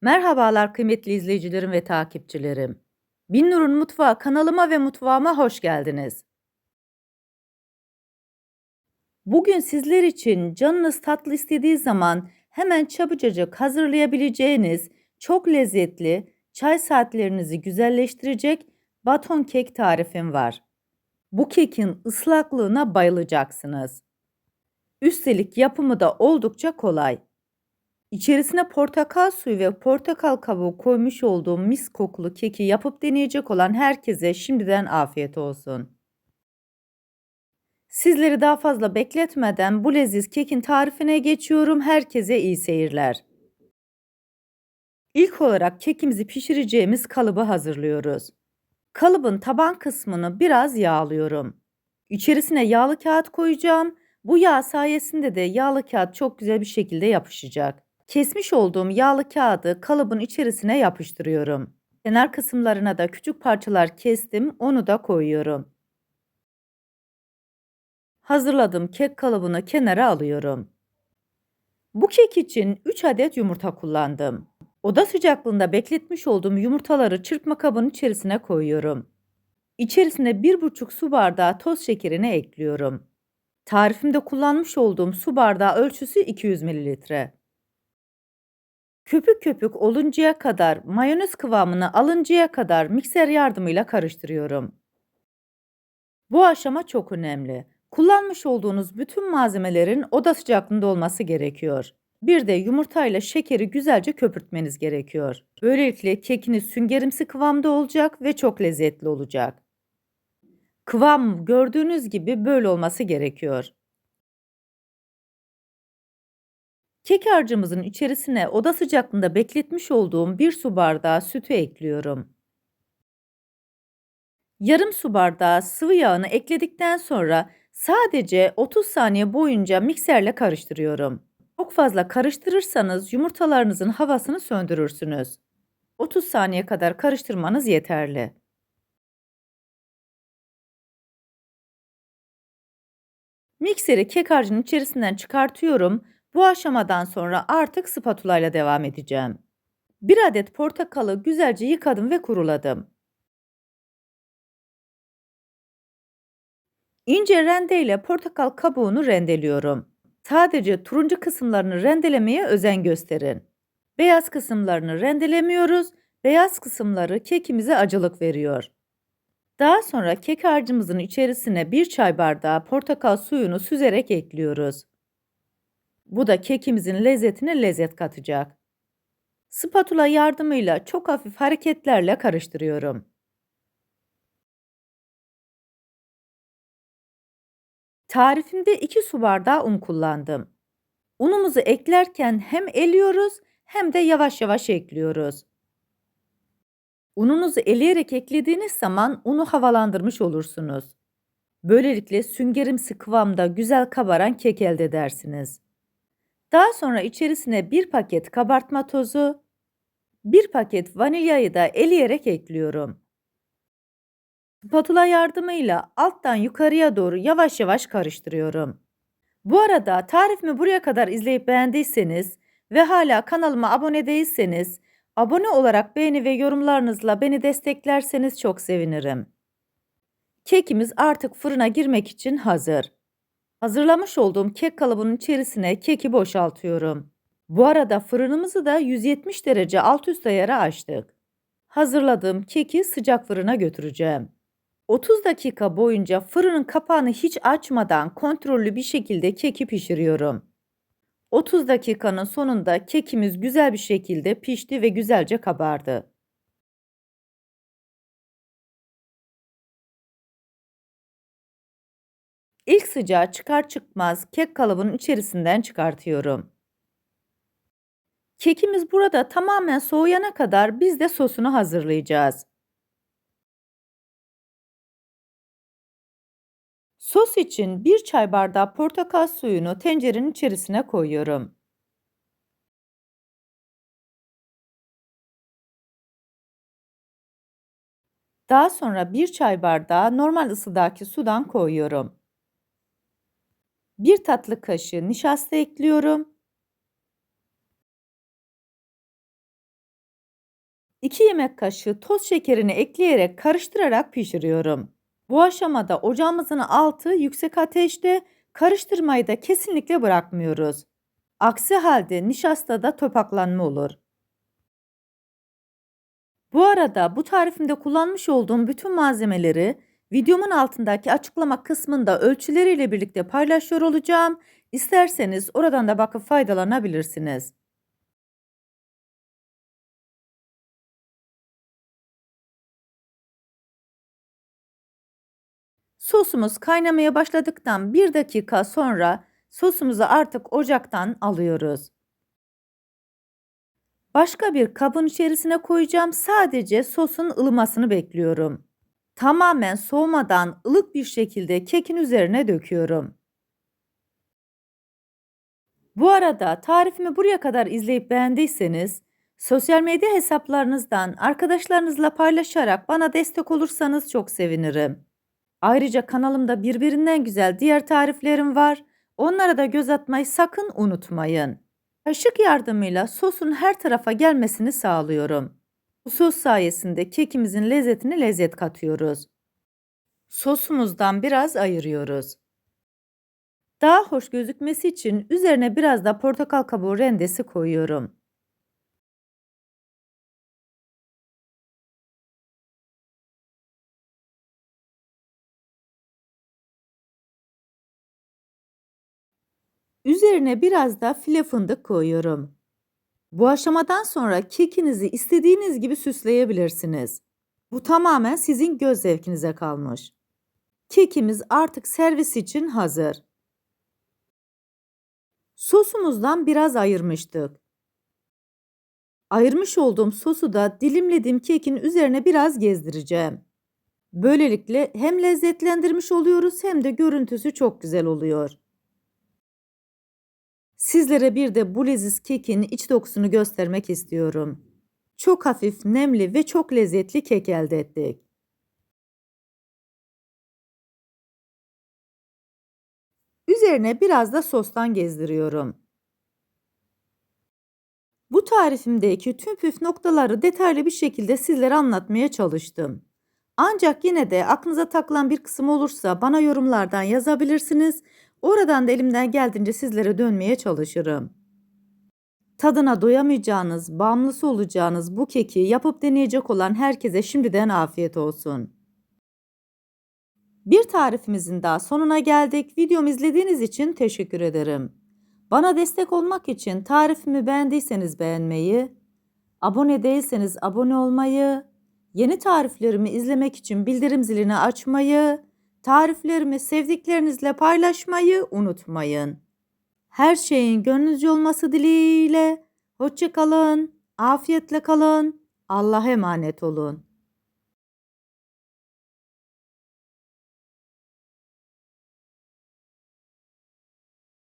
Merhabalar kıymetli izleyicilerim ve takipçilerim. Binnur'un Mutfağı kanalıma ve mutfağıma hoş geldiniz. Bugün sizler için canınız tatlı istediği zaman hemen çabucacık hazırlayabileceğiniz çok lezzetli, çay saatlerinizi güzelleştirecek baton kek tarifim var. Bu kekin ıslaklığına bayılacaksınız. Üstelik yapımı da oldukça kolay. İçerisine portakal suyu ve portakal kabuğu koymuş olduğum mis kokulu keki yapıp deneyecek olan herkese şimdiden afiyet olsun. Sizleri daha fazla bekletmeden bu leziz kekin tarifine geçiyorum. Herkese iyi seyirler. İlk olarak kekimizi pişireceğimiz kalıbı hazırlıyoruz. Kalıbın taban kısmını biraz yağlıyorum. İçerisine yağlı kağıt koyacağım. Bu yağ sayesinde de yağlı kağıt çok güzel bir şekilde yapışacak. Kesmiş olduğum yağlı kağıdı kalıbın içerisine yapıştırıyorum. Kenar kısımlarına da küçük parçalar kestim, onu da koyuyorum. Hazırladığım kek kalıbını kenara alıyorum. Bu kek için 3 adet yumurta kullandım. Oda sıcaklığında bekletmiş olduğum yumurtaları çırpma kabının içerisine koyuyorum. İçerisine 1,5 su bardağı toz şekerini ekliyorum. Tarifimde kullanmış olduğum su bardağı ölçüsü 200 mililitre. Köpük köpük oluncaya kadar, mayonez kıvamını alıncaya kadar mikser yardımıyla karıştırıyorum. Bu aşama çok önemli. Kullanmış olduğunuz bütün malzemelerin oda sıcaklığında olması gerekiyor. Bir de yumurta ile şekeri güzelce köpürtmeniz gerekiyor. Böylelikle kekiniz süngerimsi kıvamda olacak ve çok lezzetli olacak. Kıvam gördüğünüz gibi böyle olması gerekiyor. Kek harcımızın içerisine oda sıcaklığında bekletmiş olduğum 1 su bardağı sütü ekliyorum. Yarım su bardağı sıvı yağını ekledikten sonra sadece 30 saniye boyunca mikserle karıştırıyorum. Çok fazla karıştırırsanız yumurtalarınızın havasını söndürürsünüz. 30 saniye kadar karıştırmanız yeterli. Mikseri kek harcının içerisinden çıkartıyorum bu aşamadan sonra artık spatula ile devam edeceğim. Bir adet portakalı güzelce yıkadım ve kuruladım. İnce rende ile portakal kabuğunu rendeliyorum. Sadece turuncu kısımlarını rendelemeye özen gösterin. Beyaz kısımlarını rendelemiyoruz. Beyaz kısımları kekimize acılık veriyor. Daha sonra kek harcımızın içerisine bir çay bardağı portakal suyunu süzerek ekliyoruz. Bu da kekimizin lezzetine lezzet katacak. Spatula yardımıyla çok hafif hareketlerle karıştırıyorum. Tarifimde 2 su bardağı un kullandım. Unumuzu eklerken hem eliyoruz hem de yavaş yavaş ekliyoruz. Ununuzu eleyerek eklediğiniz zaman unu havalandırmış olursunuz. Böylelikle süngerimsi kıvamda güzel kabaran kek elde edersiniz. Daha sonra içerisine bir paket kabartma tozu, bir paket vanilyayı da eleyerek ekliyorum. Spatula yardımıyla alttan yukarıya doğru yavaş yavaş karıştırıyorum. Bu arada tarifimi buraya kadar izleyip beğendiyseniz ve hala kanalıma abone değilseniz abone olarak beğeni ve yorumlarınızla beni desteklerseniz çok sevinirim. Kekimiz artık fırına girmek için hazır. Hazırlamış olduğum kek kalıbının içerisine keki boşaltıyorum. Bu arada fırınımızı da 170 derece alt üst ayara açtık. Hazırladığım keki sıcak fırına götüreceğim. 30 dakika boyunca fırının kapağını hiç açmadan kontrollü bir şekilde keki pişiriyorum. 30 dakikanın sonunda kekimiz güzel bir şekilde pişti ve güzelce kabardı. İlk sıcağı çıkar çıkmaz kek kalıbının içerisinden çıkartıyorum. Kekimiz burada tamamen soğuyana kadar biz de sosunu hazırlayacağız. Sos için 1 çay bardağı portakal suyunu tencerenin içerisine koyuyorum. Daha sonra 1 çay bardağı normal ısıdaki sudan koyuyorum. 1 tatlı kaşığı nişasta ekliyorum. 2 yemek kaşığı toz şekerini ekleyerek karıştırarak pişiriyorum. Bu aşamada ocağımızın altı yüksek ateşte karıştırmayı da kesinlikle bırakmıyoruz. Aksi halde nişastada topaklanma olur. Bu arada bu tarifimde kullanmış olduğum bütün malzemeleri videomun altındaki açıklama kısmında ölçüleriyle birlikte paylaşıyor olacağım. İsterseniz oradan da bakıp faydalanabilirsiniz. Sosumuz kaynamaya başladıktan 1 dakika sonra sosumuzu artık ocaktan alıyoruz. Başka bir kabın içerisine koyacağım. Sadece sosun ılımasını bekliyorum. Tamamen soğumadan ılık bir şekilde kekin üzerine döküyorum. Bu arada tarifimi buraya kadar izleyip beğendiyseniz sosyal medya hesaplarınızdan arkadaşlarınızla paylaşarak bana destek olursanız çok sevinirim. Ayrıca kanalımda birbirinden güzel diğer tariflerim var. Onlara da göz atmayı sakın unutmayın. Kaşık yardımıyla sosun her tarafa gelmesini sağlıyorum. Bu sos sayesinde kekimizin lezzetini lezzet katıyoruz. Sosumuzdan biraz ayırıyoruz. Daha hoş gözükmesi için üzerine biraz da portakal kabuğu rendesi koyuyorum. Üzerine biraz da file fındık koyuyorum. Bu aşamadan sonra kekinizi istediğiniz gibi süsleyebilirsiniz. Bu tamamen sizin göz zevkinize kalmış. Kekimiz artık servis için hazır. Sosumuzdan biraz ayırmıştık. Ayırmış olduğum sosu da dilimlediğim kekin üzerine biraz gezdireceğim. Böylelikle hem lezzetlendirmiş oluyoruz hem de görüntüsü çok güzel oluyor. Sizlere bir de bu leziz kekin iç dokusunu göstermek istiyorum. Çok hafif, nemli ve çok lezzetli kek elde ettik. Üzerine biraz da sostan gezdiriyorum. Bu tarifimdeki tüm püf noktaları detaylı bir şekilde sizlere anlatmaya çalıştım. Ancak yine de aklınıza takılan bir kısım olursa bana yorumlardan yazabilirsiniz. Oradan da elimden geldiğince sizlere dönmeye çalışırım. Tadına doyamayacağınız, bağımlısı olacağınız bu keki yapıp deneyecek olan herkese şimdiden afiyet olsun. Bir tarifimizin daha sonuna geldik. Videomu izlediğiniz için teşekkür ederim. Bana destek olmak için tarifimi beğendiyseniz beğenmeyi, abone değilseniz abone olmayı, yeni tariflerimi izlemek için bildirim zilini açmayı, tariflerimi sevdiklerinizle paylaşmayı unutmayın. Her şeyin gönlünüzce olması dileğiyle. Hoşça kalın, afiyetle kalın, Allah'a emanet olun.